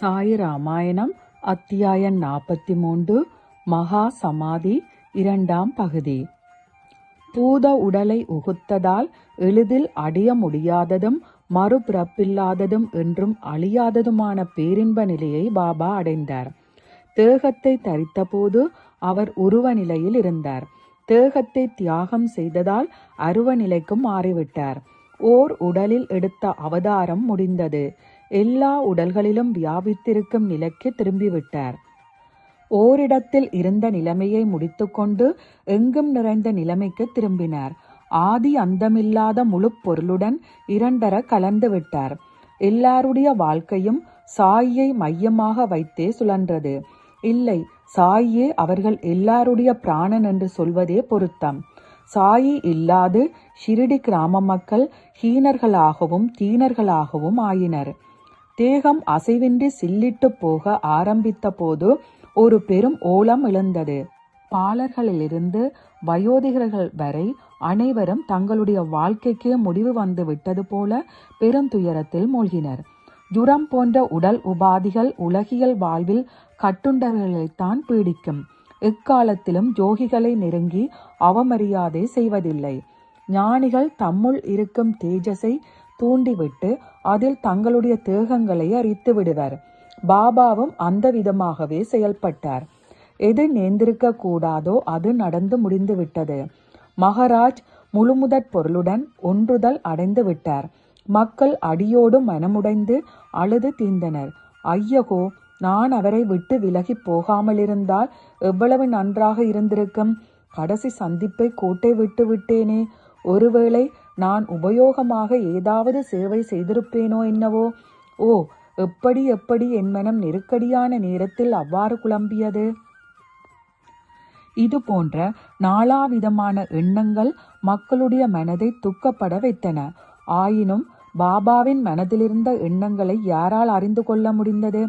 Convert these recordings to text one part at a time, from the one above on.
சாய் ராமாயணம் அத்தியாயம் நாற்பத்தி மூன்று மகா சமாதி இரண்டாம் பகுதி. பூத உடலை உகுத்ததால் எளிதில் அடைய முடியாததும் மறுபிறப்பில்லாததும் என்றும் அழியாததுமான பேரின்ப நிலையை பாபா அடைந்தார். தேகத்தை தரித்தபோது அவர் உருவ நிலையில் இருந்தார். தேகத்தை தியாகம் செய்ததால் அருவ நிலைக்கும் மாறிவிட்டார். ஓர் உடலில் எடுத்த அவதாரம் முடிந்தது. எல்லா உடல்களிலும் வியாபித்திருக்கும் நிலைக்கு திரும்பிவிட்டார். ஓரிடத்தில் இருந்த நிலைமையை முடித்துக்கொண்டு எங்கும் நிறைந்த நிலைமைக்கு திரும்பினார். ஆதி அந்தமில்லாத முழு பொருளுடன் இரண்டர கலந்து விட்டார். எல்லாருடைய வாழ்க்கையும் சாயை மையமாக வைத்தே சுழன்றது. இல்லை சாயே அவர்கள் எல்லாருடைய பிராணன் என்று சொல்வதே பொருத்தம். சாயி இல்லாது ஷிரிடி கிராம மக்கள் ஹீனர்களாகவும் தீனர்களாகவும் ஆயினர். தேகம் அசைவின்றி சில்லிட்டு போக ஆரம்பித்த போது ஒரு பெரும் ஓலம் எழுந்தது. பாலர்களிலிருந்து வயோதிகர்கள் வரை அனைவரும் தங்களுடைய வாழ்க்கைக்கே முடிவு வந்து விட்டது போல பெருந்துயரத்தில் மூழ்கினர். ஜுரம் போன்ற உடல் உபாதிகள் உலகியல் வாழ்வில் கட்டுண்டவர்களைத்தான் பீடிக்கும். எக்காலத்திலும் ஜோகிகளை நெருங்கி அவமரியாதை செய்வதில்லை. ஞானிகள் தம்முள் இருக்கும் தேஜஸை தூண்டிவிட்டு அதில் தங்களுடைய தேகங்களை அறித்து விடுவர். பாபாவும் அந்த விதமாகவே செயல்பட்டார். எது நேர்ந்திருக்க கூடாதோ அது நடந்து முடிந்து விட்டது. மகராஜ் முழுமுதற் பொருளுடன் ஒன்றுதல் அடைந்து விட்டார். மக்கள் அடியோடு மனமுடைந்து அழுது தீர்ந்தனர் ஐயகோ நான் அவரை விட்டு விலகி போகாமலிருந்தால் எவ்வளவு நன்றாக இருந்திருக்கும். கடைசி சந்திப்பை கோட்டை விட்டு விட்டேனே. ஒருவேளை நான் உபயோகமாக ஏதாவது சேவை செய்திருப்பேனோ என்னவோ? ஓ எப்படி எப்படி என் மனம் நெருக்கடியான நேரத்தில் அவ்வாறு குழம்பியது? இது போன்ற நாலாவிதமான எண்ணங்கள் மக்களுடைய மனதை துக்கப்பட வைத்தன. ஆயினும் பாபாவின் மனதிலிருந்த எண்ணங்களை யாரால் அறிந்து கொள்ள முடிந்தது?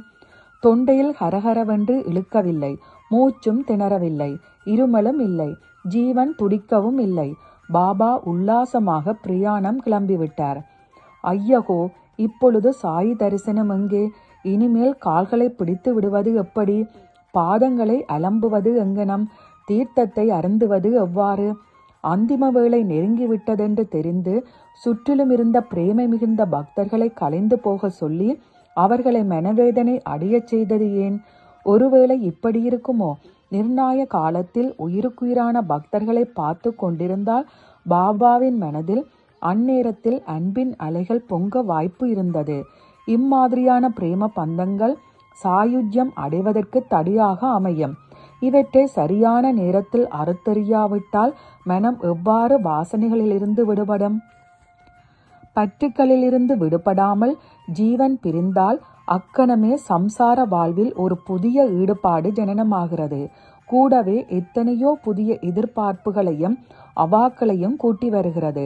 தொண்டையில் ஹரஹரவென்று இழுக்கவில்லை மூச்சும் திணறவில்லை இருமலும் இல்லை ஜீவன் துடிக்கவும் இல்லை பாபா உல்லாசமாக பிரயாணம் கிளம்பிவிட்டார். ஐயகோ இப்பொழுது சாயி தரிசனம் எங்கே? இனிமேல் கால்களை பிடித்து விடுவது எப்படி? பாதங்களை அலம்புவது எங்கனம்? தீர்த்தத்தை அருந்துவது எவ்வாறு? அந்திம வேளை நெருங்கிவிட்டதென்று தெரிந்து சுற்றிலும் இருந்த பிரேமை மிகுந்த பக்தர்களை கலைந்து போக சொல்லி அவர்களை மனவேதனை அடையச் செய்தது ஏன்? ஒருவேளை இப்படி இருக்குமோ? நிர்ணய காலத்தில் உயிருக்குயிரான பக்தர்களை பார்த்து கொண்டிருந்தால் பாபாவின் மனதில் அந்நேரத்தில் அன்பின் அலைகள் பொங்க வாய்ப்பு இருந்தது. இம்மாதிரியான பிரேம பந்தங்கள் சாயுஜ்யம் அடைவதற்கு தடியாக அமையும். இவற்றை சரியான நேரத்தில் அறுத்தறியாவிட்டால் மனம் எவ்வாறு வாசனைகளிலிருந்து விடுபடும்? பற்றுக்களிலிருந்து விடுபடாமல் ஜீவன் பிரிந்தால் அக்கணமே சம்சார வாழ்வில் ஒரு புதிய ஈடுபாடு ஜனனமாகிறது. கூடவே எத்தனையோ புதிய எதிர்பார்ப்புகளையும் அவாக்களையும் கூட்டி வருகிறது.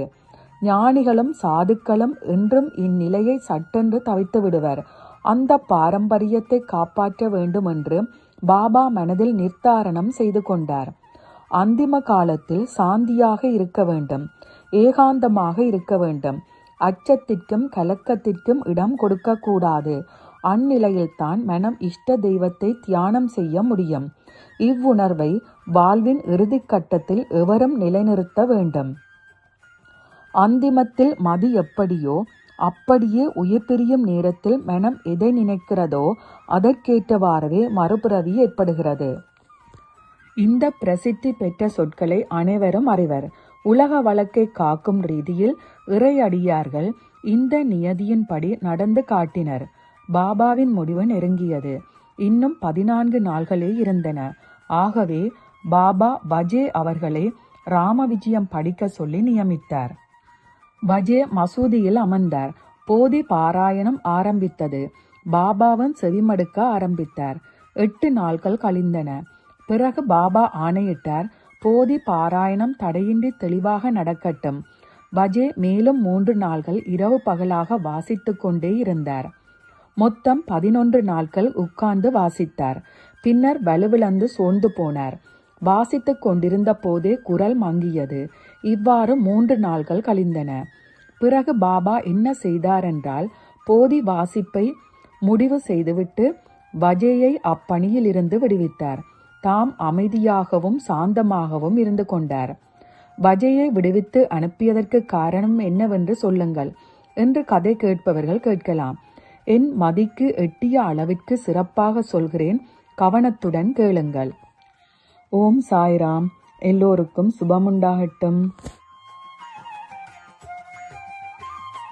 ஞானிகளும் சாதுக்களும் என்றும் இந்நிலையை சட்டென்று தவித்து விடுவர். அந்த பாரம்பரியத்தை காப்பாற்ற வேண்டும் என்று பாபா மனதில் நிர்தாரணம் செய்து கொண்டார். அந்திம காலத்தில் சாந்தியாக இருக்க வேண்டும் ஏகாந்தமாக இருக்க வேண்டும். அச்சத்திற்கும் கலக்கத்திற்கும் இடம் கொடுக்கக்கூடாது அந்நிலையில்தான் மனம் இஷ்ட தெய்வத்தை தியானம் செய்ய முடியும். இவ்வுணர்வை வாழ்வின் இறுதிக்கட்டத்தில் எவரும் நிலைநிறுத்த வேண்டும். அந்திமத்தில் மதி எப்படியோ அப்படியே உயிர் பிரியும் நேரத்தில் மனம் எதை நினைக்கிறதோ அதற்கேற்றவாறவே மறுபிறவி ஏற்படுகிறது. இந்த பிரசித்தி பெற்ற சொற்களை அனைவரும் அறிவர். உலக வழக்கை காக்கும் ரீதியில் இறையடியார்கள் இந்த நியதியின்படி நடந்து காட்டினர். பாபாவின் முடிவு நெருங்கியது. இன்னும் பதினான்கு நாள்களே இருந்தன. ஆகவே பாபா பஜே அவர்களை ராம விஜயம் படிக்க சொல்லி நியமித்தார். பஜே மசூதியில் அமர்ந்தார். போதி பாராயணம் ஆரம்பித்தது. பாபாவும் செவிமடுக்க ஆரம்பித்தார். எட்டு நாட்கள் கழிந்தன. பிறகு பாபா ஆணையிட்டார் போதி பாராயணம் தடையின்றி தெளிவாக நடக்கட்டும். பஜே மேலும் மூன்று நாள்கள் இரவு பகலாக வாசித்துக்கொண்டே கொண்டே இருந்தார். மொத்தம் பதினொன்று நாட்கள் உட்கார்ந்து வாசித்தார். பின்னர் வலுவிழந்து சோர்ந்து போனார். வாசித்துக் கொண்டிருந்த போதே குரல் மங்கியது. இவ்வாறு மூன்று நாள்கள் கழிந்தன. பிறகு பாபா என்ன செய்தார் என்றால் போதி வாசிப்பை முடிவு செய்துவிட்டு வஜேயை அப்பணியில் இருந்து விடுவித்தார். தாம் அமைதியாகவும் சாந்தமாகவும் இருந்து கொண்டார். வஜையை விடுவித்து அனுப்பியதற்கு காரணம் என்னவென்று சொல்லுங்கள் என்று கதை கேட்பவர்கள் கேட்கலாம். என் மதிக்கு எட்டிய அளவிற்கு சிறப்பாக சொல்கிறேன். கவனத்துடன் கேளுங்கள். ஓம் சாய்ராம். எல்லோருக்கும் சுபமுண்டாகட்டும்.